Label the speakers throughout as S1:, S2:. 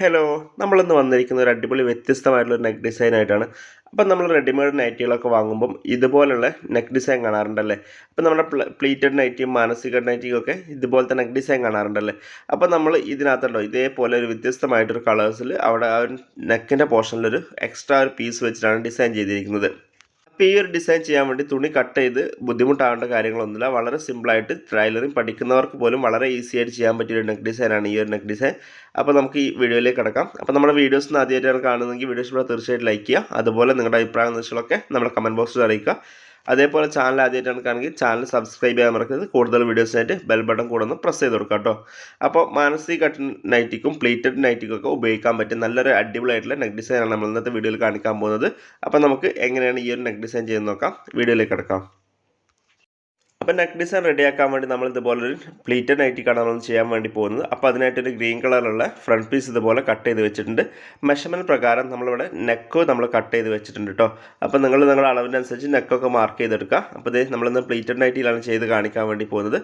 S1: Hello നമ്മളിന്ന് വന്നിരിക്കുന്ന ഒരു അടിപൊളി വ്യത്യസ്തമായിട്ടുള്ള നെക്ക് ഡിസൈൻ ആയിട്ടാണ്. അപ്പം നമ്മൾ റെഡിമെയ്ഡ് നൈറ്റികളൊക്കെ വാങ്ങുമ്പം ഇതുപോലുള്ള നെക്ക് ഡിസൈൻ കാണാറുണ്ടല്ലേ? അപ്പം നമ്മുടെ പ്ലീറ്റഡ് നൈറ്റിയും മാനസിക നൈറ്റിയും ഒക്കെ ഇതുപോലത്തെ നെക്ക് ഡിസൈൻ കാണാറുണ്ടല്ലേ? അപ്പം നമ്മൾ ഇതിനകത്തുണ്ടോ ഇതേപോലെ ഒരു വ്യത്യസ്തമായിട്ടൊരു കളേഴ്സിൽ അവിടെ ആ ഒരു നെക്കിന്റെ പോർഷനിലൊരു എക്സ്ട്രാ ഒരു പീസ് വെച്ചിട്ടാണ് ഡിസൈൻ ചെയ്തിരിക്കുന്നത്. ഒരു ഡിസൈൻ ചെയ്യാൻ വേണ്ടി തുണി കട്ട് ചെയ്ത് ബുദ്ധിമുട്ടാവേണ്ട കാര്യങ്ങളൊന്നുമില്ല. വളരെ സിമ്പിളായിട്ട് ട്രൈലറിങ് പഠിക്കുന്നവർക്ക് പോലും വളരെ ഈസി ആയിട്ട് ചെയ്യാൻ പറ്റിയ ഒരു നെക്ക് ഡിസൈനാണ് ഈ ഒരു നെക്ക് ഡിസൈൻ അപ്പോൾ നമുക്ക് ഈ വീഡിയോയിലേക്ക് കിടക്കാം. അപ്പോൾ നമ്മുടെ വീഡിയോസ് ആദ്യമായിട്ടാണ് കാണുന്നതെങ്കിൽ വീഡിയോസ് തീർച്ചയായിട്ടും ലൈക്ക് ചെയ്യുക. അതുപോലെ നിങ്ങളുടെ അഭിപ്രായം നിർദ്ദേശങ്ങളൊക്കെ നമ്മുടെ കമന്റ് ബോക്സിൽ അറിയിക്കുക. അതേപോലെ ചാനൽ ആദ്യമായിട്ടാണ് കാണുമെങ്കിൽ ചാനൽ സബ്സ്ക്രൈബ് ചെയ്യാൻ മറക്കരുത്. കൂടുതൽ വീഡിയോസിനായിട്ട് ബെൽ ബട്ടൺ കൂടെ ഒന്ന് പ്രസ് ചെയ്ത് കൊടുക്കുക കേട്ടോ അപ്പോൾ മാനസിക കട്ട് നൈറ്റിക്കും പ്ലേറ്റഡ് നൈറ്റിക്കും ഒക്കെ ഉപയോഗിക്കാൻ പറ്റിയ നല്ലൊരു അടിപൊളിയായിട്ടുള്ള നെക് ഡിസൈനാണ് നമ്മൾ ഇന്നത്തെ വീഡിയോയിൽ കാണിക്കാൻ പോകുന്നത്. അപ്പോൾ നമുക്ക് എങ്ങനെയാണ് ഈ ഒരു നെക് ഡിസൈൻ ചെയ്യുന്നത് നോക്കാം. വീഡിയോയിലേക്ക് കിടക്കാം. അപ്പോൾ നെക്ക് ഡിസൈൻ റെഡിയാക്കാൻ വേണ്ടി നമ്മൾ ഇതുപോലെ ഒരു പ്ലീറ്റഡ് നൈറ്റിക്കാണ് നമ്മൾ ചെയ്യാൻ വേണ്ടി പോകുന്നത്. അപ്പോൾ അതിനായിട്ടൊരു ഗ്രീൻ കളറുള്ള ഫ്രണ്ട് പീസ് ഇതുപോലെ കട്ട് ചെയ്ത് വെച്ചിട്ടുണ്ട്. മെഷർമെന്റ് പ്രകാരം നമ്മളിവിടെ നെക്ക് നമ്മൾ കട്ട് ചെയ്ത് വെച്ചിട്ടുണ്ട് കേട്ടോ അപ്പോൾ നിങ്ങൾ നിങ്ങളുടെ അളവിനനുസരിച്ച് നെക്കൊക്കെ മാർക്ക് ചെയ്തെടുക്കുക. അപ്പോൾ ഇത് നമ്മളിന്ന് പ്ലീറ്റഡ് നൈറ്റിയിലാണ് ചെയ്ത് കാണിക്കാൻ വേണ്ടി പോകുന്നത്.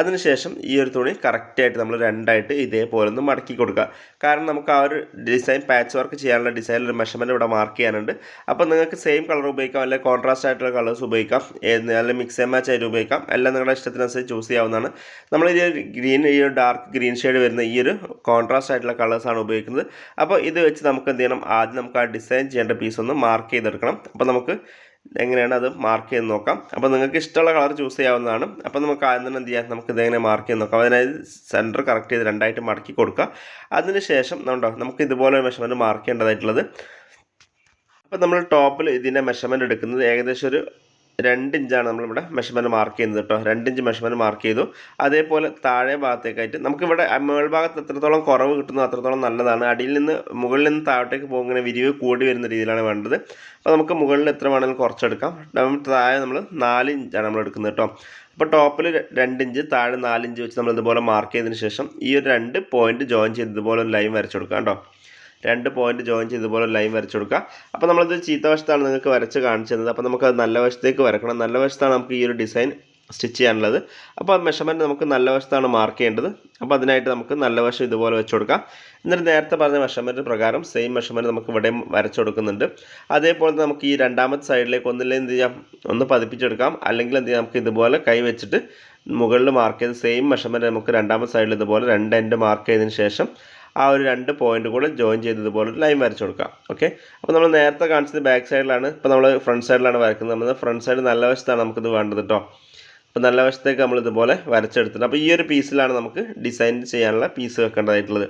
S1: അതിനുശേഷം ഈ ഒരു തുണി കറക്റ്റായിട്ട് നമ്മൾ രണ്ടായിട്ട് ഇതേപോലെ ഒന്ന് മടക്കി കൊടുക്കുക. കാരണം നമുക്ക് ആ ഒരു ഡിസൈൻ പാച്ച് വർക്ക് ചെയ്യാനുള്ള ഡിസൈനിൽ ഒരു മെഷർമെന്റ് ഇവിടെ മാർക്ക് ചെയ്യാനുണ്ട്. അപ്പോൾ നിങ്ങൾക്ക് സെയിം കളർ ഉപയോഗിക്കാം അല്ലെങ്കിൽ കോൺട്രാസ്റ്റ് ആയിട്ടുള്ള കളേഴ്സ് ഉപയോഗിക്കാം. അല്ലെങ്കിൽ മിക്സ് ആൻഡ് മാച്ച് ആയിട്ട് ഉപയോഗിക്കാം. എല്ലാം നിങ്ങളുടെ ഇഷ്ടത്തിനനുസരിച്ച് ചൂസ് ചെയ്യാവുന്നതാണ്. നമ്മൾ ഈ ഗ്രീൻ ഈ ഡാർക്ക് ഗ്രീൻ ഷെയ്ഡ് വരുന്ന ഈ ഒരു കോൺട്രാസ്റ്റ് ആയിട്ടുള്ള കളേഴ്സാണ് ഉപയോഗിക്കുന്നത്. അപ്പോൾ ഇത് വെച്ച് നമുക്ക് എന്ത് ചെയ്യണം? ആദ്യം നമുക്ക് ആ ഡിസൈൻ ചെയ്യേണ്ട പീസ് ഒന്ന് മാർക്ക് ചെയ്തെടുക്കണം. അപ്പോൾ നമുക്ക് എങ്ങനെയാണ് അത് മാർക്ക് ചെയ്ത് നോക്കാം. അപ്പോൾ നിങ്ങൾക്ക് ഇഷ്ടമുള്ള കളർ ചൂസ് ചെയ്യാവുന്നതാണ്. അപ്പോൾ നമുക്ക് ആദ്യം തന്നെ എന്ത് ചെയ്യാം? നമുക്ക് ഇതെങ്ങനെ മാർക്ക് ചെയ്ത് നോക്കാം. അതിനായി സെന്റർ കറക്റ്റ് ചെയ്ത് രണ്ടായിട്ട് മടക്കി കൊടുക്കുക. അതിന് ശേഷം ഉണ്ടോ നമുക്ക് ഇതുപോലെ മെഷർമെന്റ് മാർക്ക് ചെയ്യേണ്ടതായിട്ടുള്ളത്. അപ്പോൾ നമ്മൾ ടോപ്പിൽ ഇതിന്റെ മെഷർമെന്റ് എടുക്കുന്നത് ഏകദേശം ഒരു രണ്ട് ഇഞ്ചാണ് നമ്മളിവിടെ മെഷർമെന്റ് മാർക്ക് ചെയ്യുന്നത് കേട്ടോ രണ്ട് ഇഞ്ച് മെഷർമെന്റ് മാർക്ക് ചെയ്തു. അതേപോലെ താഴെ ഭാഗത്തേക്കായിട്ട് നമുക്കിവിടെ മേൾഭാഗത്ത് എത്രത്തോളം കുറവ് കിട്ടുന്നു അത്രത്തോളം നല്ലതാണ്. അടിയിൽ നിന്ന് മുകളിൽ നിന്ന് താഴോട്ടേക്ക് പോകുന്ന വിരിവ് കൂടി വരുന്ന രീതിയിലാണ് വേണ്ടത്. അപ്പോൾ നമുക്ക് മുകളിൽ എത്ര വേണമെങ്കിലും കുറച്ചെടുക്കാം. താഴെ നമ്മൾ നാല് ഇഞ്ചാണ് നമ്മൾ എടുക്കുന്നത് കേട്ടോ അപ്പോൾ ടോപ്പിൽ രണ്ട് ഇഞ്ച് താഴെ നാലിഞ്ച് വെച്ച് നമ്മൾ ഇതുപോലെ മാർക്ക് ചെയ്തതിന് ശേഷം ഈ ഒരു രണ്ട് പോയിന്റ് ജോയിൻ ചെയ്ത് ഇതുപോലെ ഒരു ലൈൻ വരച്ചു കൊടുക്കാം കേട്ടോ രണ്ട് പോയിന്റ് ജോയിൻ ചെയ്ത് ഇതുപോലെ ലൈൻ വരച്ചു കൊടുക്കുക. അപ്പോൾ നമ്മളത് ചീത്ത വശത്താണ് നിങ്ങൾക്ക് വരച്ച് കാണിച്ചത് അപ്പോൾ നമുക്ക് നല്ല വശത്തേക്ക് വരക്കണം. നല്ല വശത്താണ് നമുക്ക് ഈ ഒരു ഡിസൈൻ സ്റ്റിച്ച് ചെയ്യാനുള്ളത്. അപ്പോൾ മെഷർമെന്റ് നമുക്ക് നല്ല വശത്താണ് മാർക്ക് ചെയ്യേണ്ടത്. അപ്പോൾ അതിനായിട്ട് നമുക്ക് നല്ല വശം ഇതുപോലെ വെച്ച് കൊടുക്കാം. എന്നിട്ട് നേരത്തെ പറഞ്ഞ മെഷർമെന്റ് പ്രകാരം സെയിം മെഷർമെന്റ് നമുക്ക് ഇവിടെയും വരച്ചു കൊടുക്കുന്നുണ്ട്. അതേപോലെ നമുക്ക് ഈ രണ്ടാമത്തെ സൈഡിലേക്ക് ഒന്നില്ലെങ്കിൽ എന്ത് ചെയ്യാം? ഒന്ന് പതിപ്പിച്ചെടുക്കാം. അല്ലെങ്കിൽ എന്ത് ചെയ്യാം? നമുക്ക് ഇതുപോലെ കൈ വെച്ചിട്ട് മുകളിൽ മാർക്ക് ചെയ്ത് സെയിം മെഷർമെന്റ് നമുക്ക് രണ്ടാമത്തെ സൈഡിൽ ഇതുപോലെ രണ്ട് എൻഡ് മാർക്ക് ചെയ്തതിന് ശേഷം ആ ഒരു രണ്ട് പോയിന്റ് കൂടെ ജോയിൻ ചെയ്തതുപോലെ ലൈൻ വരച്ചു കൊടുക്കാം. ഓക്കെ അപ്പോൾ നമ്മൾ നേരത്തെ കാണിച്ചത് ബാക്ക് സൈഡിലാണ് ഇപ്പോൾ നമ്മൾ ഫ്രണ്ട് സൈഡിലാണ് വരയ്ക്കുന്നത് നമ്മൾ ഫ്രണ്ട് സൈഡ് നല്ല വശത്താണ് നമുക്കിത് വേണ്ടത് കേട്ടോ അപ്പോൾ നല്ല വശത്തേക്ക് നമ്മൾ ഇതുപോലെ വരച്ചെടുത്തിട്ടുണ്ട്. അപ്പോൾ ഈ ഒരു പീസിലാണ് നമുക്ക് ഡിസൈൻ ചെയ്യാനുള്ള പീസ് വെക്കേണ്ടതായിട്ടുള്ളത്.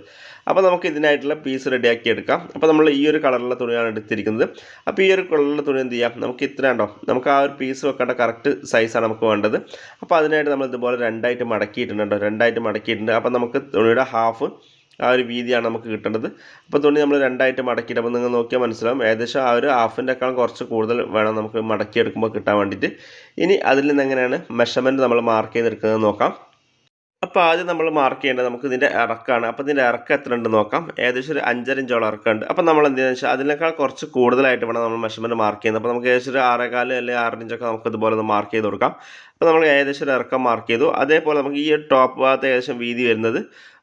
S1: അപ്പോൾ നമുക്ക് ഇതിനായിട്ടുള്ള പീസ് റെഡിയാക്കി എടുക്കാം. അപ്പോൾ നമ്മൾ ഈ ഒരു കളറിലുള്ള തുണിയാണ് എടുത്തിരിക്കുന്നത്. അപ്പോൾ ഈ ഒരു കളറിലുള്ള തുണി എന്ത് ചെയ്യാം? നമുക്ക് ഇത്ര ഉണ്ടോ? നമുക്ക് ആ ഒരു പീസ് വെക്കേണ്ട കറക്റ്റ് സൈസാണ് നമുക്ക് വേണ്ടത്. അപ്പോൾ അതിനായിട്ട് നമ്മൾ ഇതുപോലെ രണ്ടായിട്ട് മടക്കിയിട്ടുണ്ട് കേട്ടോ രണ്ടായിട്ട് മടക്കിയിട്ടുണ്ട്. അപ്പോൾ നമുക്ക് തുണിയുടെ ഹാഫ് ആ ഒരു വീതിയാണ് നമുക്ക് കിട്ടേണ്ടത്. അപ്പോൾ തുണി നമ്മൾ രണ്ടായിട്ട് മടക്കിയിട്ട് അപ്പോൾ നിങ്ങൾ നോക്കിയാൽ മനസ്സിലാവും. ഏകദേശം ആ ഒരു ഹാഫിന്റെക്കാളും കുറച്ച് കൂടുതൽ വേണം നമുക്ക് മടക്കിയെടുക്കുമ്പോൾ കിട്ടാൻ വേണ്ടിയിട്ട്. ഇനി അതിൽ നിന്ന് എങ്ങനെയാണ് മെഷർമെന്റ് നമ്മൾ മാർക്ക് ചെയ്തെടുക്കുന്നത് നോക്കാം. അപ്പോൾ ആദ്യം നമ്മൾ മാർക്ക് ചെയ്യേണ്ടത് നമുക്ക് ഇതിന്റെ ഇറക്കാണ്. അപ്പോൾ ഇതിന്റെ ഇറക്കം എത്ര ഉണ്ട് നോക്കാം. ഏകദേശം ഒരു അഞ്ചര ഇഞ്ചോളം ഇറക്കമുണ്ട്. അപ്പോൾ നമ്മൾ എന്തെന്ന് വെച്ചാൽ അതിനേക്കാൾ കുറച്ച് കൂടുതലായിട്ട് വേണം നമ്മൾ മെഷർമെന്റ് മാർക്ക് ചെയ്യുന്നത്. അപ്പോൾ നമുക്ക് ഏകദേശം ഒരു ആറേകാൽ അല്ലെങ്കിൽ ആറ് ഇഞ്ചൊക്കെ നമുക്ക് ഇതുപോലെ ഒന്ന് മാർക്ക് ചെയ്ത് കൊടുക്കാം. അപ്പോൾ നമ്മൾ ഏകദേശം ഒരു ഇറക്കം മാർക്ക് ചെയ്തു. അതേപോലെ നമുക്ക് ഈ ടോപ്പ് ഭാഗത്ത് ഏകദേശം വീതി വരുന്നത്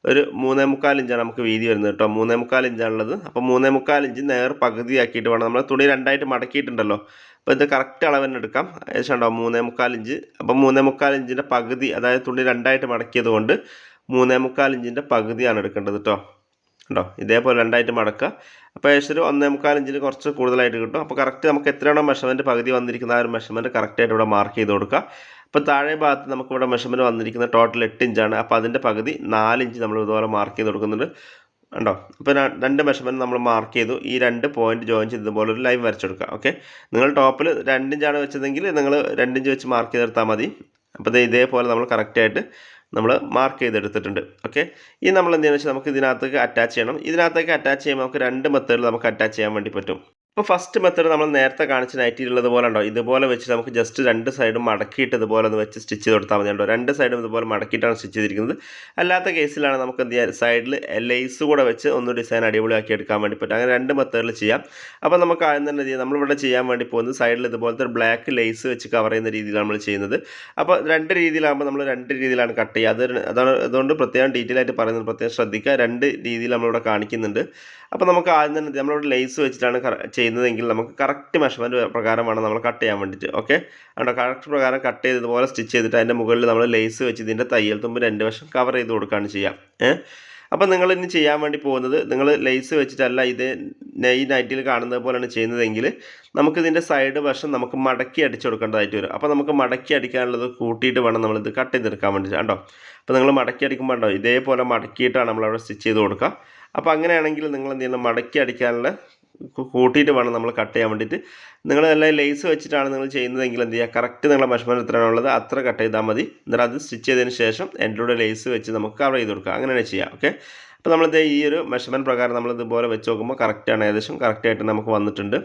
S1: ഒരു മൂന്നേ മുക്കാൽ ഇഞ്ചാണ് നമുക്ക് വീതി വരുന്നത് കേട്ടോ. മൂന്നേ മുക്കാൽ ഇഞ്ചാണുള്ളത്. അപ്പോൾ മൂന്നേ മുക്കാൽ ഇഞ്ച് നേർ പകുതിയാക്കിയിട്ട് വേണം നമ്മൾ തുണി രണ്ടായിട്ട് മടക്കിയിട്ടുണ്ടല്ലോ. അപ്പോൾ ഇത് കറക്റ്റ് അളവ് തന്നെ എടുക്കാം. ഏകദേശം ഉണ്ടോ മൂന്നേ മുക്കാൽ ഇഞ്ച്. അപ്പോൾ മൂന്നേ മുക്കാൽ ഇഞ്ചിന്റെ പകുതി അതായത് തുണി രണ്ടായിട്ട് മടക്കിയത് കൊണ്ട് മൂന്നേ മുക്കാൽ ഇഞ്ചിന്റെ പകുതിയാണ് എടുക്കേണ്ടത് കേട്ടോ. ഉണ്ടോ ഇതേപോലെ രണ്ടായിട്ട് മടക്കുക. അപ്പോൾ ഏകദേശം ഒരു ഒന്നേ മുക്കാൽ ഇഞ്ചിന് കുറച്ച് കൂടുതലായിട്ട് കിട്ടും. അപ്പോൾ കറക്റ്റ് നമുക്ക് എത്രയാണോ മെഷർമെന്റ് പകുതി വന്നിരിക്കുന്ന ആ ഒരു മെഷർമെന്റ് കറക്റ്റായിട്ട് ഇവിടെ മാർക്ക് ചെയ്ത് കൊടുക്കുക. അപ്പോൾ താഴെ ഭാഗത്ത് നമുക്കിവിടെ മെഷർമെന്റ് വന്നിരിക്കുന്ന ടോട്ടൽ എട്ട് ഇഞ്ചാണ് അപ്പോൾ അതിന്റെ പകുതി നാല് ഇഞ്ച് നമ്മൾ ഇതുപോലെ മാർക്ക് ചെയ്ത് കൊടുക്കുന്നുണ്ട്. ഉണ്ടോ അപ്പോൾ രണ്ട് മെഷർമെന്റ് നമ്മൾ മാർക്ക് ചെയ്തു. ഈ രണ്ട് പോയിന്റ് ജോയിൻ ചെയ്തതുപോലെ ഒരു ലൈൻ വരച്ചെടുക്കുക ഓക്കെ നിങ്ങൾ ടോപ്പിൽ രണ്ടിഞ്ചാണ് വെച്ചതെങ്കിൽ നിങ്ങൾ രണ്ടിഞ്ച് വെച്ച് മാർക്ക് ചെയ്തെടുത്താൽ മതി. അപ്പോൾ ഇതേപോലെ നമ്മൾ കറക്റ്റായിട്ട് നമ്മൾ മാർക്ക് ചെയ്തെടുത്തിട്ടുണ്ട്. ഓക്കെ ഈ നമ്മൾ എന്താണെന്ന് വെച്ചാൽ നമുക്ക് ഇതിനകത്തേക്ക് അറ്റാച്ച് ചെയ്യണം. ഇതിനകത്തേക്ക് അറ്റാച്ച് ചെയ്യുമ്പോൾ നമുക്ക് രണ്ട് മെത്തേഡിൽ നമുക്ക് അറ്റാച്ച് ചെയ്യാൻ വേണ്ടി പറ്റും. അപ്പോൾ ഫസ്റ്റ് മെത്തേഡ് നമ്മൾ നേരത്തെ കാണിച്ച നൈറ്റിയിലുള്ളത് പോലെ ഉണ്ടോ? ഇതുപോലെ വെച്ച് നമുക്ക് ജസ്റ്റ് രണ്ട് സൈഡും മടക്കിയിട്ട് ഇതുപോലെ ഒന്ന് വെച്ച് സ്റ്റിച്ച് കൊടുത്താൽ മതി ഉണ്ടോ രണ്ട് സൈഡും ഇതുപോലെ മടക്കിയിട്ടാണ് സ്റ്റിച്ച് ചെയ്തിരിക്കുന്നത്. അല്ലാത്ത കേസിലാണ് നമുക്ക് എന്ത് ചെയ്യാൻ സൈഡിൽ ലേസ് കൂടെ വെച്ച് ഒന്ന് ഡിസൈൻ അടിപൊളിയാക്കി എടുക്കാൻ വേണ്ടി പറ്റും. അങ്ങനെ രണ്ട് മെത്തേഡിൽ ചെയ്യാം. അപ്പോൾ നമുക്ക് ആദ്യം തന്നെ ചെയ്യാം? നമ്മളിവിടെ ചെയ്യാൻ വേണ്ടി പോകുന്നത് സൈഡിൽ ഇതുപോലത്തെ ബ്ലാക്ക് ലേസ് വെച്ച് കവർ ചെയ്യുന്ന രീതിയിലാണ് നമ്മൾ ചെയ്യുന്നത്. അപ്പോൾ രണ്ട് രീതിയിലാകുമ്പോൾ നമ്മൾ രണ്ട് രീതിയിലാണ് കട്ട് ചെയ്യുക. അത് അതാണ് അതുകൊണ്ട് പ്രത്യേകം ഡീറ്റെയിൽ ആയിട്ട് പറയുന്നത്. പ്രത്യേകം ശ്രദ്ധിക്കുക. രണ്ട് രീതിയിൽ നമ്മളിവിടെ കാണിക്കുന്നുണ്ട്. അപ്പോൾ നമുക്ക് ആദ്യം തന്നെ നമ്മളിവിടെ ലേസ് വെച്ചിട്ടാണ് കറ- ചെയ്യുന്നതെങ്കിൽ നമുക്ക് കറക്റ്റ് മെഷർമെന്റ് പ്രകാരം വേണം നമ്മൾ കട്ട് ചെയ്യാൻ വേണ്ടിയിട്ട് ഓക്കെ അതുകൊണ്ട് കറക്റ്റ് പ്രകാരം കട്ട് ചെയ്ത് ഇതുപോലെ സ്റ്റിച്ച് ചെയ്തിട്ട് അതിന്റെ മുകളിൽ നമ്മൾ ലേസ് വെച്ച് ഇതിന്റെ തയ്യൽ തുമ്പ് രണ്ട് വശം കവർ ചെയ്ത് കൊടുക്കുകയാണ് ചെയ്യാം ഏഹ് അപ്പോൾ നിങ്ങൾ ഇനി ചെയ്യാൻ വേണ്ടി പോകുന്നത് നിങ്ങൾ ലേസ് വെച്ചിട്ടല്ല ഇത് നെയ് നൈറ്റിൽ കാണുന്നത് പോലെയാണ് ചെയ്യുന്നതെങ്കിൽ നമുക്കിതിന്റെ സൈഡ് വശം നമുക്ക് മടക്കി അടിച്ചു കൊടുക്കേണ്ടതായിട്ട് വരും. അപ്പോൾ നമുക്ക് മടക്കി അടിക്കാനുള്ളത് കൂട്ടിയിട്ട് വേണം നമ്മളിത് കട്ട് ചെയ്തെടുക്കാൻ വേണ്ടിയിട്ട് കണ്ടോ? അപ്പോൾ നിങ്ങൾ മടക്കി അടിക്കുമ്പോൾ ഉണ്ടോ ഇതേപോലെ മടക്കിയിട്ടാണ് നമ്മളവിടെ സ്റ്റിച്ച് ചെയ്ത് കൊടുക്കുക. അപ്പോൾ അങ്ങനെയാണെങ്കിൽ നിങ്ങൾ എന്ത് ചെയ്യണം? മടക്കി അടിക്കാനുള്ള കൂട്ടിയിട്ട് വേണം നമ്മൾ കട്ട് ചെയ്യാൻ വേണ്ടിയിട്ട്. നിങ്ങൾ നല്ല ലേസ് വെച്ചിട്ടാണ് നിങ്ങൾ ചെയ്യുന്നതെങ്കിൽ എന്ത് ചെയ്യുക കറക്റ്റ് നിങ്ങളുടെ മെഷർമെന്റ് എത്രയാണോ ഉള്ളത് അത്ര കട്ട് ചെയ്താൽ മതി. എന്നിട്ട് അത് സ്റ്റിച്ച് ചെയ്തതിന് ശേഷം എന്റെ കൂടെ ലേസ് വെച്ച് നമുക്ക് കവർ ചെയ്ത് കൊടുക്കുക അങ്ങനെയാണ് ചെയ്യാം. ഓക്കെ അപ്പോൾ നമ്മളിത് ഈ ഒരു മെഷർമെന്റ് പ്രകാരം നമ്മളിതുപോലെ വെച്ച് നോക്കുമ്പോൾ കറക്റ്റാണ് ഏകദേശം കറക്റ്റായിട്ട് നമുക്ക് വന്നിട്ടുണ്ട്.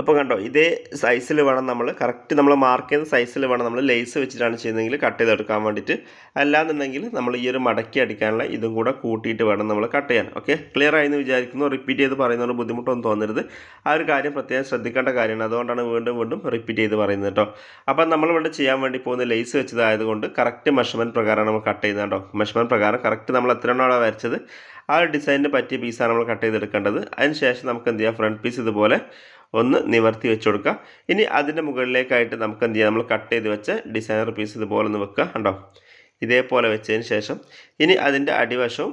S1: അപ്പോൾ കണ്ടോ ഇതേ സൈസിൽ വേണം നമ്മൾ കറക്റ്റ് നമ്മൾ മാർക്ക് ചെയ്ത സൈസിൽ വേണം നമ്മൾ ലേസ് വെച്ചിട്ടാണ് ചെയ്യുന്നതെങ്കിൽ കട്ട് ചെയ്തെടുക്കാൻ വേണ്ടിയിട്ട്. അല്ലാന്നുണ്ടെങ്കിൽ നമ്മൾ ഈ ഒരു മടക്കി അടിക്കാനുള്ള ഇതും കൂടെ കൂട്ടിയിട്ട് വേണം നമ്മൾ കട്ട് ചെയ്യാൻ. ഓക്കെ ക്ലിയർ ആയെന്ന് വിചാരിക്കുന്നു. റിപ്പീറ്റ് ചെയ്ത് പറയുന്നതുകൊണ്ട് ബുദ്ധിമുട്ടൊന്നും തോന്നരുത്. ആ ഒരു കാര്യം പ്രത്യേകം ശ്രദ്ധിക്കേണ്ട കാര്യമാണ്. അതുകൊണ്ടാണ് വീണ്ടും വീണ്ടും റിപ്പീറ്റ് ചെയ്ത് പറയുന്നത് കേട്ടോ. അപ്പം നമ്മളിവിടെ ചെയ്യാൻ വേണ്ടി പോകുന്ന ലേസ് വെച്ചതായതുകൊണ്ട് കറക്റ്റ് മെഷർമെന്റ് പ്രകാരം നമ്മൾ കട്ട് ചെയ്യുന്നത് കേട്ടോ. മെഷർമെന്റ് പ്രകാരം കറക്റ്റ് നമ്മൾ എത്ര എണ്ണമാണ് വരച്ചത്? ആ ഒരു ഡിസൈനിന് പറ്റിയ പീസാണ് നമ്മൾ കട്ട് ചെയ്തെടുക്കേണ്ടത്. അതിന് ശേഷം നമുക്ക് എന്ത് ചെയ്യാം? ഫ്രണ്ട് പീസ് ഇതുപോലെ ഒന്ന് നിവർത്തി വെച്ച് കൊടുക്കുക. ഇനി അതിന്റെ മുകളിലേക്കായിട്ട് നമുക്ക് എന്ത് ചെയ്യാം? നമ്മൾ കട്ട് ചെയ്ത് വെച്ച് ഡിസൈനർ പീസ് ഇതുപോലെ ഒന്ന് വെക്കുക ഉണ്ടോ ഇതേപോലെ വെച്ചതിന് ശേഷം ഇനി അതിന്റെ അടിവശവും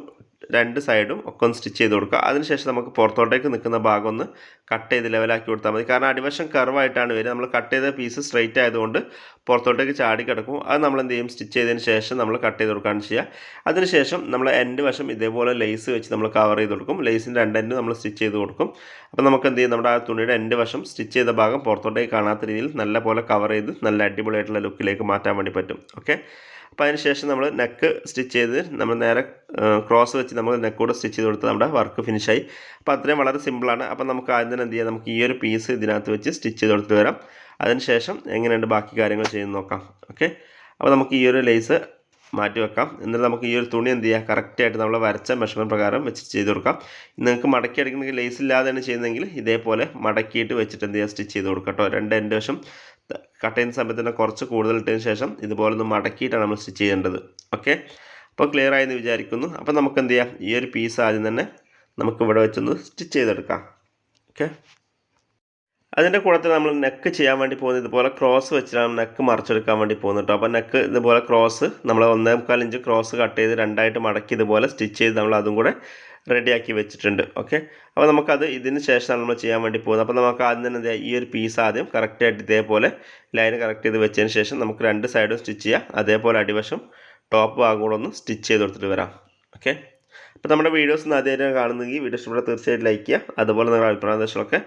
S1: രണ്ട് സൈഡും ഒക്കെ ഒന്ന് സ്റ്റിച്ച് ചെയ്ത് കൊടുക്കുക. അതിനുശേഷം നമുക്ക് പുറത്തോട്ടേക്ക് നിൽക്കുന്ന ഭാഗം ഒന്ന് കട്ട് ചെയ്ത് ലെവലാക്കി കൊടുത്താൽ മതി. കാരണം അടിവശം കർവായിട്ടാണ് വരിക. നമ്മൾ കട്ട് ചെയ്ത പീസ് സ്ട്രെയിറ്റ് ആയതുകൊണ്ട് പുറത്തോട്ടേക്ക് ചാടി കിടക്കും. അത് നമ്മൾ എന്ത് ചെയ്യും? സ്റ്റിച്ച് ചെയ്തതിന് ശേഷം നമ്മൾ കട്ട് ചെയ്ത് കൊടുക്കുകയാണ് ചെയ്യുക. അതിനുശേഷം നമ്മൾ എൻഡ് വശം ഇതേപോലെ ലേസ് വെച്ച് നമ്മൾ കവർ ചെയ്ത് കൊടുക്കും. ലേസിന്റെ രണ്ട് എൻഡ് നമ്മൾ സ്റ്റിച്ച് ചെയ്ത് കൊടുക്കും. അപ്പോൾ നമുക്ക് എന്ത് ചെയ്യും? നമ്മുടെ ആ തുണിയുടെ എൻഡ് വശം സ്റ്റിച്ച് ചെയ്ത ഭാഗം പുറത്തോട്ടേക്ക് കാണാത്ത രീതിയിൽ നല്ല പോലെ കവർ ചെയ്ത് നല്ല അടിപൊളിയായിട്ടുള്ള ലുക്കിലേക്ക് മാറ്റാൻ വേണ്ടി പറ്റും. ഓക്കെ അപ്പോൾ അതിന് ശേഷം നമ്മൾ നെക്ക് സ്റ്റിച്ച് ചെയ്ത് നമ്മൾ നേരെ ക്രോസ് വെച്ച് നമ്മൾ നെക്കോട് സ്റ്റിച്ച് ചെയ്ത് കൊടുത്ത് നമ്മുടെ വർക്ക് ഫിനിഷായി അപ്പോൾ അത്രയും വളരെ സിമ്പിളാണ് അപ്പോൾ നമുക്ക് ആദ്യം തന്നെ എന്ത് ചെയ്യാം? നമുക്ക് ഈ ഒരു പീസ് ഇതിനകത്ത് വെച്ച് സ്റ്റിച്ച് ചെയ്ത് കൊടുത്ത് വരാം. അതിന് ശേഷം എങ്ങനെയുണ്ട് ബാക്കി കാര്യങ്ങൾ ചെയ്ത് നോക്കാം. ഓക്കെ അപ്പോൾ നമുക്ക് ഈ ഒരു ലേസ് മാറ്റി വെക്കാം. എന്നിട്ട് നമുക്ക് ഈ ഒരു തുണി എന്ത് ചെയ്യാം? കറക്റ്റായിട്ട് നമ്മൾ വരച്ച മെഷർമെന്റ് പ്രകാരം വെച്ച് ചെയ്ത് കൊടുക്കാം. നിങ്ങൾക്ക് മടക്കി അടിക്കണമെങ്കിൽ ലേസ് ഇല്ലാതെയാണ് ചെയ്യുന്നതെങ്കിൽ ഇതേപോലെ മടക്കിയിട്ട് വെച്ചിട്ട് എന്ത് ചെയ്യുക സ്റ്റിച്ച് ചെയ്ത് കൊടുക്കാം കേട്ടോ. രണ്ട് എന്റെ വശം കട്ട് ചെയ്യുന്ന സമയത്ത് തന്നെ കുറച്ച് കൂടുതൽ ഇട്ടതിന് ശേഷം ഇതുപോലെ ഒന്ന് മടക്കിയിട്ടാണ് നമ്മൾ സ്റ്റിച്ച് ചെയ്യേണ്ടത്. ഓക്കെ അപ്പോൾ ക്ലിയർ ആയെന്ന് വിചാരിക്കുന്നു. അപ്പോൾ നമുക്ക് എന്ത് ചെയ്യാം? ഈ ഒരു പീസ് ആദ്യം തന്നെ നമുക്ക് ഇവിടെ വെച്ചൊന്ന് സ്റ്റിച്ച് ചെയ്തെടുക്കാം. ഓക്കെ അതിന്റെ കൂടത്തിൽ നമ്മൾ നെക്ക് ചെയ്യാൻ വേണ്ടി പോകുന്നത് ഇതുപോലെ ക്രോസ് വെച്ചിട്ടാണ് നെക്ക് മറിച്ചെടുക്കാൻ വേണ്ടി പോകുന്നത് കേട്ടോ. അപ്പോൾ നെക്ക് ഇതുപോലെ ക്രോസ് നമ്മൾ ഒന്നേ മുക്കാൽ ഇഞ്ച് ക്രോസ് കട്ട് ചെയ്ത് രണ്ടായിട്ട് മടക്കി ഇതുപോലെ സ്റ്റിച്ച് ചെയ്ത് നമ്മൾ അതും കൂടെ റെഡിയാക്കി വെച്ചിട്ടുണ്ട്. ഓക്കെ അപ്പോൾ നമുക്കത് ഇതിന് ശേഷമാണ് നമ്മൾ ചെയ്യാൻ വേണ്ടി പോകുന്നത്. അപ്പോൾ നമുക്ക് ആദ്യം തന്നെ ഈ ഒരു പീസ് ആദ്യം കറക്റ്റായിട്ട് ഇതേപോലെ ലൈൻ കറക്റ്റ് ചെയ്ത് വെച്ചതിന് ശേഷം നമുക്ക് രണ്ട് സൈഡും സ്റ്റിച്ച് ചെയ്യാം. അതേപോലെ അടിവശം ടോപ്പ് ഭാഗം ഒന്ന് സ്റ്റിച്ച് ചെയ്ത് കൊടുത്തിട്ട് വരാം. ഓക്കെ അപ്പോൾ നമ്മുടെ വീഡിയോസ് ഒന്ന് ആദ്യമായിട്ട് കാണുന്നെങ്കിൽ വീഡിയോ ഇഷ്ടപ്പെട്ട തീർച്ചയായിട്ടും ലൈക്ക് ചെയ്യുക. അതുപോലെ നിങ്ങളുടെ അഭിപ്രായ നിർദ്ദേശങ്ങളൊക്കെ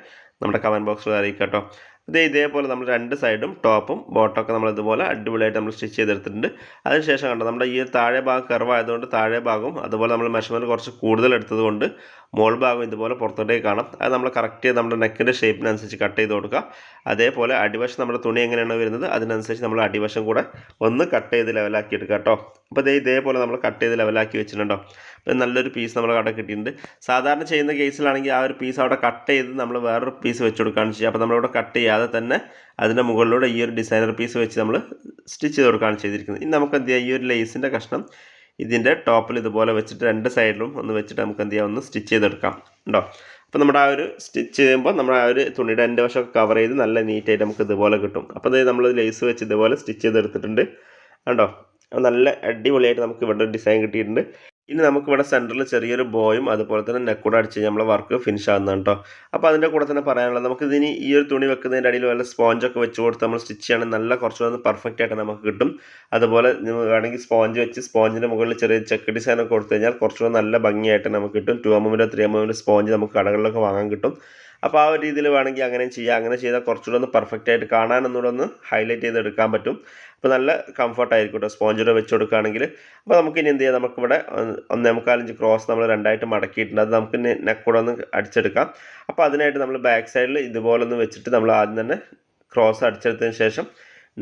S1: നമ്മുടെ കമന്റ് ബോക്സിൽ അറിയിക്കാം കേട്ടോ. ഇതേ ഇതേപോലെ നമ്മൾ രണ്ട് സൈഡും ടോപ്പും ബോട്ടമൊക്കെ നമ്മൾ ഇതുപോലെ അടിപൊളിയായിട്ട് നമ്മൾ സ്റ്റിച്ച് ചെയ്തെടുത്തിട്ടുണ്ട്. അതിനുശേഷം കണ്ടോ നമ്മുടെ ഈ താഴെ ഭാഗം കർവായതുകൊണ്ട് താഴെ ഭാഗവും അതുപോലെ നമ്മൾ മെഷർമെന്റ് കുറച്ച് കൂടുതൽ എടുത്തതുകൊണ്ട് മോൾ ഭാഗം ഇതുപോലെ പുറത്തോട്ടേക്ക് കാണാം. അത് നമ്മൾ കറക്റ്റ് ചെയ്ത് നമ്മുടെ നെക്കിന്റെ ഷേപ്പിനനുസരിച്ച് കട്ട് ചെയ്ത് കൊടുക്കുക. അതേപോലെ അടിവശം നമ്മുടെ തുണി എങ്ങനെയാണ് വരുന്നത് അതിനനുസരിച്ച് നമ്മൾ അടിവശം കൂടെ ഒന്ന് കട്ട് ചെയ്ത് ലെവലാക്കി എടുക്കുക കേട്ടോ. അപ്പോൾ ഇതേ ഇതേപോലെ നമ്മൾ കട്ട് ചെയ്ത് ലെവലാക്കി വെച്ചിട്ടുണ്ടോ? അപ്പോൾ നല്ലൊരു പീസ് നമ്മൾ അവിടെ കിട്ടിയിട്ടുണ്ട്. സാധാരണ ചെയ്യുന്ന കേസിലാണെങ്കിൽ ആ ഒരു പീസ് അവിടെ കട്ട് ചെയ്ത് നമ്മൾ വേറൊരു പീസ് വെച്ച് കൊടുക്കുകയാണ് ചെയ്യുക. അപ്പോൾ നമ്മളിവിടെ കട്ട് ചെയ്യാതെ തന്നെ അതിന്റെ മുകളിലൂടെ ഈ ഒരു ഡിസൈനർ പീസ് വെച്ച് നമ്മൾ സ്റ്റിച്ച് ചെയ്ത് കൊടുക്കുകയാണ് ചെയ്തിരിക്കുന്നത്. ഇനി നമുക്ക് എന്ത് ചെയ്യാം? ഈ ഒരു ലേസിന്റെ കഷ്ണം ഇതിന്റെ ടോപ്പിൽ ഇതുപോലെ വെച്ചിട്ട് രണ്ട് സൈഡിലും ഒന്ന് വെച്ചിട്ട് നമുക്ക് എന്ത് ചെയ്യാം? ഒന്ന് സ്റ്റിച്ച് ചെയ്തെടുക്കാം. ഉണ്ടോ? അപ്പോൾ നമ്മുടെ ആ ഒരു സ്റ്റിച്ച് ചെയ്യുമ്പോൾ നമ്മുടെ ആ ഒരു തുണിയുടെ എന്റെ വശമൊക്കെ കവർ ചെയ്ത് നല്ല നീറ്റായിട്ട് നമുക്ക് ഇതുപോലെ കിട്ടും. അപ്പോൾ നമ്മൾ ലേസ് വെച്ച് ഇതുപോലെ സ്റ്റിച്ച് ചെയ്തെടുത്തിട്ടുണ്ട്. കണ്ടോ? അത് നല്ല അടിപൊളിയായിട്ട് നമുക്ക് ഇവിടെ ഡിസൈൻ കിട്ടിയിട്ടുണ്ട്. ഇനി നമുക്ക് നമുക്കിവിടെ സെന്ററിൽ ചെറിയൊരു ബോയും അതുപോലെ തന്നെ നെക്കൂടെ അടിച്ച് കഴിഞ്ഞാൽ നമ്മളെ വർക്ക് ഫിനിഷ് ആകുന്നതാണ് കേട്ടോ അപ്പോൾ അതിന്റെ കൂടെ തന്നെ പറയാനുള്ളത് നമുക്ക് ഇതിന് ഈ ഒരു തുണി വെക്കുന്നതിന്റെ അടിയിൽ വല്ല സ്പോഞ്ചൊക്കെ വെച്ച് കൊടുത്ത് നമ്മൾ സ്റ്റിച്ച് ചെയ്യണം നല്ല കുറച്ചുകൂടെ പെർഫെക്റ്റ് ആയിട്ട് നമുക്ക് കിട്ടും. അതുപോലെ വേണമെങ്കിൽ സ്പോഞ്ച് വെച്ച് സ്പോഞ്ചിന്റെ മുകളിൽ ചെറിയ ചെക്ക് ഡിസൈനൊക്കെ കൊടുത്തു കഴിഞ്ഞാൽ കുറച്ചുകൂടെ നല്ല ഭംഗിയായിട്ട് നമുക്ക് കിട്ടും. ടു എമ്മിന്റെ ത്രീ എമ്മിന്റെ സ്പോഞ്ച് നമുക്ക് കടകളിലൊക്കെ വാങ്ങാൻ കിട്ടും. അപ്പോൾ ആ ഒരു രീതിയിൽ വേണമെങ്കിൽ അങ്ങനെ ചെയ്യാം. അങ്ങനെ ചെയ്താൽ കുറച്ചുകൂടെ ഒന്ന് പെർഫെക്റ്റ് ആയിട്ട് കാണാൻ ഒന്നുകൂടെ ഒന്ന് ഹൈലൈറ്റ് ചെയ്ത് എടുക്കാൻ പറ്റും. അപ്പോൾ നല്ല കംഫർട്ടായിരിക്കും കേട്ടോ സ്പോഞ്ചിടെ വെച്ച് കൊടുക്കുകയാണെങ്കിൽ അപ്പോൾ നമുക്ക് ഇനി എന്ത് ചെയ്യാം? നമുക്കിവിടെ ഒന്നേ മുക്കാലഞ്ച് ക്രോസ് നമ്മൾ രണ്ടായിട്ട് മടക്കിയിട്ടുണ്ട്. അത് നമുക്ക് നെക്കൂടെ ഒന്ന് അടിച്ചെടുക്കാം. അപ്പോൾ അതിനായിട്ട് നമ്മൾ ബാക്ക് സൈഡിൽ ഇതുപോലെ ഒന്ന് വെച്ചിട്ട് നമ്മൾ ആദ്യം തന്നെ ക്രോസ് അടിച്ചെടുത്തതിന് ശേഷം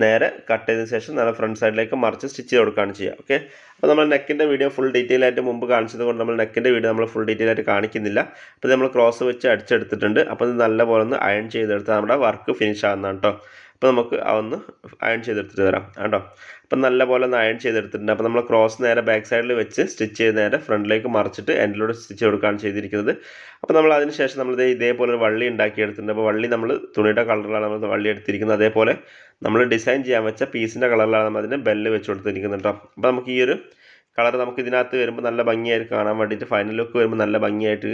S1: നേരെ കട്ട് ചെയ്തതിന് ശേഷം നല്ല ഫ്രണ്ട് സൈഡിലേക്ക് മറിച്ച് സ്റ്റിച്ച് ചെയ്ത് കൊടുക്കുകയാണ് ചെയ്യുക. ഓക്കെ അപ്പോൾ നമ്മൾ നെക്കിന്റെ വീഡിയോ ഫുൾ ഡീറ്റെയിൽ ആയിട്ട് മുമ്പ് കാണിച്ചത് കൊണ്ട് നമ്മൾ നെക്കിന്റെ വീഡിയോ നമ്മൾ ഫുൾ ഡീറ്റെയിൽ ആയിട്ട് കാണിക്കുന്നില്ല. അപ്പോൾ നമ്മൾ ക്രോസ് വെച്ച് അടിച്ചെടുത്തിട്ടുണ്ട്. അപ്പോൾ ഇത് നല്ലപോലെ ഒന്ന് അയൺ ചെയ്തെടുത്താൽ നമ്മുടെ വർക്ക് ഫിനിഷ് ആകുന്നതാണ് കേട്ടോ അപ്പോൾ നമുക്ക് അതൊന്ന് അയൺ ചെയ്തെടുത്തിട്ട് തരാം. കേട്ടോ അപ്പം നല്ലപോലെ ഒന്ന് അയൺ ചെയ്തെടുത്തിട്ടുണ്ട്. അപ്പോൾ നമ്മൾ ക്രോസ് നേരെ ബാക്ക് സൈഡിൽ വെച്ച് സ്റ്റിച്ച് ചെയ്ത് നേരെ ഫ്രണ്ടിലേക്ക് മറിച്ചിട്ട് എൻഡിലൂടെ സ്റ്റിച്ച് കൊടുക്കുകയാണ് ചെയ്തിരിക്കുന്നത്. അപ്പോൾ നമ്മൾ അതിന് ശേഷം നമ്മൾ ഇതേപോലെ ഒരു വള്ളി ഉണ്ടാക്കിയെടുത്തിട്ടുണ്ട്. അപ്പോൾ വള്ളി നമ്മൾ തുണിയുടെ കളറിലാണ് നമ്മൾ വള്ളി എടുത്തിരിക്കുന്നത്. അതേപോലെ നമ്മൾ ഡിസൈൻ ചെയ്യാൻ വെച്ച പീസിന്റെ കളറിലാണ് നമ്മൾ അതിന് ബെല്ല് വെച്ച് കൊടുത്തിരിക്കുന്നത് കേട്ടോ അപ്പോൾ നമുക്ക് ഈ ഒരു കളർ നമുക്ക് ഇതിനകത്ത് വരുമ്പോൾ നല്ല ഭംഗിയായിട്ട് കാണാൻ വേണ്ടിയിട്ട് ഫൈനൽ ലുക്ക് വരുമ്പോൾ നല്ല ഭംഗിയായിട്ട്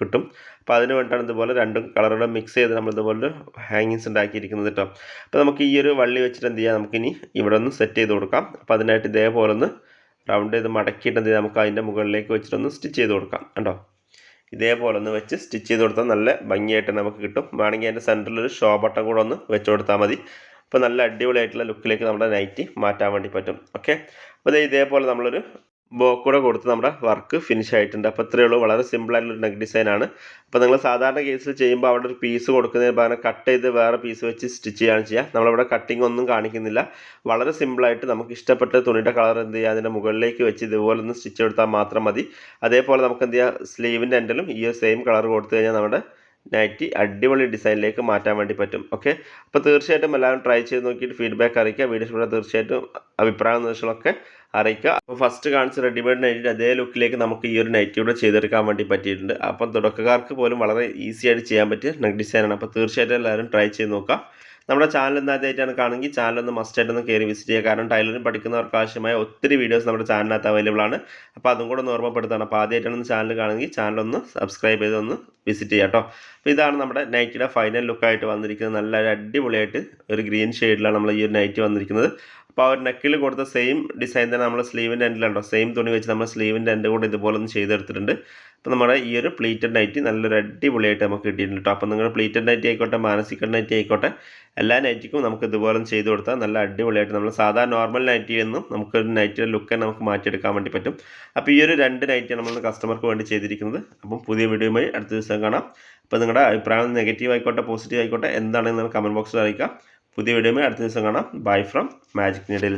S1: കിട്ടും. അപ്പോൾ അതിന് വേണ്ടിയിട്ടാണ് ഇതുപോലെ രണ്ടും കളറുടെ മിക്സ് ചെയ്ത് നമ്മൾ ഇതുപോലെ ഹാങ്ങിങ്സ് ഉണ്ടാക്കിയിരിക്കുന്നത് കേട്ടോ. അപ്പോൾ നമുക്ക് ഈ ഒരു വള്ളി വെച്ചിട്ട് എന്ത് ചെയ്യാം? നമുക്കിനി ഇവിടെ ഒന്ന് സെറ്റ് ചെയ്ത് കൊടുക്കാം. അപ്പോൾ അതിനായിട്ട് ഇതേപോലെ ഒന്ന് റൗണ്ട് ചെയ്ത് മടക്കിയിട്ട് എന്ത് ചെയ്യാം? നമുക്ക് അതിന്റെ മുകളിലേക്ക് വെച്ചിട്ടൊന്ന് സ്റ്റിച്ച് ചെയ്ത് കൊടുക്കാം കേട്ടോ ഇതേപോലെ ഒന്ന് വെച്ച് സ്റ്റിച്ച് ചെയ്ത് കൊടുത്താൽ നല്ല ഭംഗിയായിട്ട് നമുക്ക് കിട്ടും. വേണമെങ്കിൽ അതിന്റെ സെന്ററിൽ ഒരു ഷോ ബട്ടൺ കൂടെ ഒന്ന് വെച്ച് കൊടുത്താൽ മതി. അപ്പോൾ നല്ല അടിപൊളിയായിട്ടുള്ള ലുക്കിലേക്ക് നമ്മുടെ നൈറ്റി മാറ്റാൻ വേണ്ടി പറ്റും. ഓക്കെ അപ്പോൾ ഇതേപോലെ നമ്മളൊരു ബോക്കൂടെ കൊടുത്ത് നമ്മുടെ വർക്ക് ഫിനിഷ് ആയിട്ടുണ്ട്. അപ്പോൾ ഇത്രയേ ഉള്ളൂ. വളരെ സിമ്പിളായിട്ടുള്ള നെക്ക് ഡിസൈനാണ് അപ്പോൾ നിങ്ങൾ സാധാരണ കേസിൽ ചെയ്യുമ്പോൾ അവിടെ ഒരു പീസ് കൊടുക്കുന്നതിന് പകരം കട്ട് ചെയ്ത് വേറെ പീസ് വെച്ച് സ്റ്റിച്ച് ചെയ്യുകയാണ് ചെയ്യുക. നമ്മളിവിടെ കട്ടിംഗ് ഒന്നും കാണിക്കുന്നില്ല. വളരെ സിമ്പിളായിട്ട് നമുക്ക് ഇഷ്ടപ്പെട്ട തുണിയുടെ കളർ എന്ത് ചെയ്യുക? അതിന്റെ മുകളിലേക്ക് വെച്ച് ഇതുപോലെ ഒന്ന് സ്റ്റിച്ച് കൊടുത്താൽ മാത്രം മതി. അതേപോലെ നമുക്ക് എന്ത് ചെയ്യുക? സ്ലീവിന്റെ എൻഡിലും ഈ സെയിം കളർ കൊടുത്തു കഴിഞ്ഞാൽ നമ്മുടെ നൈറ്റി അടിപൊളി ഡിസൈനിലേക്ക് മാറ്റാൻ വേണ്ടി പറ്റും. ഓക്കെ അപ്പോൾ തീർച്ചയായിട്ടും എല്ലാവരും ട്രൈ ചെയ്ത് നോക്കിയിട്ട് ഫീഡ്ബാക്ക് അറിയിക്കുക. വീഡിയോ തീർച്ചയായിട്ടും അഭിപ്രായ നിർദ്ദേശങ്ങളൊക്കെ അറിയിക്കുക. അപ്പോൾ ഫസ്റ്റ് കാണിച്ച റെഡിമെയ്ഡ് നൈറ്റിന്റെ അതേ ലുക്കിലേക്ക് നമുക്ക് ഈ ഒരു നൈറ്റി കൂടെ ചെയ്തെടുക്കാൻ വേണ്ടി പറ്റിയിട്ടുണ്ട്. അപ്പം തുടക്കക്കാർക്ക് പോലും വളരെ ഈസി ആയിട്ട് ചെയ്യാൻ പറ്റിയ നെക്ക് ഡിസൈനാണ് അപ്പോൾ തീർച്ചയായിട്ടും എല്ലാവരും ട്രൈ ചെയ്ത് നോക്കാം നമ്മുടെ ചാനൽ എന്താദ്യമായിട്ടാണ് കാണുമെങ്കിൽ ചാനൽ ഒന്ന് മസ്റ്റായിട്ട് ഒന്ന് കയറി വിസിറ്റ് ചെയ്യുക. കാരണം ടൈലറിംഗ് പഠിക്കുന്നവർക്ക് ആവശ്യമായ ഒത്തിരി വീഡിയോസ് നമ്മുടെ ചാനലിനകത്ത് അവൈലബിൾ ആണ്. അപ്പോൾ അതും കൂടെ ഒന്ന് ഓർമ്മപ്പെടുത്താണ്. അപ്പോൾ ആദ്യമായിട്ടാണ് ചാനൽ കാണുമെങ്കിൽ ചാനൽ ഒന്ന് സബ്സ്ക്രൈബ് ചെയ്ത് ഒന്ന് വിസിറ്റ് ചെയ്യാം കേട്ടോ. അപ്പോൾ ഇതാണ് നമ്മുടെ നൈറ്റിയുടെ ഫൈനൽ ലുക്കായിട്ട് വന്നിരിക്കുന്നത്. നല്ലൊരു അടിപൊളിയായിട്ട് ഒരു ഗ്രീൻ ഷെയ്ഡിലാണ് നമ്മൾ ഈ ഒരു നൈറ്റ് വന്നിരിക്കുന്നത്. അപ്പോൾ ആ ഒരു നെക്കിൽ കൊടുത്ത സെയിം ഡിസൈൻ തന്നെ നമ്മൾ സ്ലീവിന്റെ എൻഡിലുണ്ടോ സെയിം തുണി വെച്ച് നമ്മൾ സ്ലീവിന്റെ എൻഡ് കൂടെ ഇതുപോലെ ഒന്ന് ചെയ്തെടുത്തിട്ടുണ്ട്. അപ്പോൾ നമ്മുടെ ഈ ഒരു പ്ലീറ്റഡ് നൈറ്റി നല്ലൊരു അടിപൊളിയായിട്ട് നമുക്ക് കിട്ടിയിട്ടുണ്ട് കേട്ടോ അപ്പോൾ നിങ്ങൾ പ്ലീറ്റഡ് നൈറ്റി ആയിക്കോട്ടെ മാനസിക നൈറ്റി ആയിക്കോട്ടെ എല്ലാ നൈറ്റിക്കും നമുക്ക് ഇതുപോലെ ചെയ്ത് കൊടുത്താൽ നല്ല അടിപൊളിയായിട്ട് നമ്മൾ സാധാരണ നോർമൽ നൈറ്റിയിൽ നിന്നും നമുക്കൊരു നൈറ്റിയുടെ ലുക്ക് നമുക്ക് മാറ്റിയെടുക്കാൻ വേണ്ടി പറ്റും. അപ്പോൾ ഈ ഒരു രണ്ട് നൈറ്റിയാണ് നമ്മൾ കസ്റ്റമർക്ക് വേണ്ടി ചെയ്തിരിക്കുന്നത്. അപ്പം പുതിയ വീഡിയോയുമായി അടുത്ത ദിവസം കാണാം. അപ്പോൾ നിങ്ങളുടെ അഭിപ്രായം നെഗറ്റീവ് ആയിക്കോട്ടെ പോസിറ്റീവ് ആയിക്കോട്ടെ എന്താണെന്ന് കമന്റ് ബോക്സിൽ അറിയിക്കാം പുതിയ വീഡിയോമേ അടുത്ത ദിവസം കാണാം. Bye from magic needle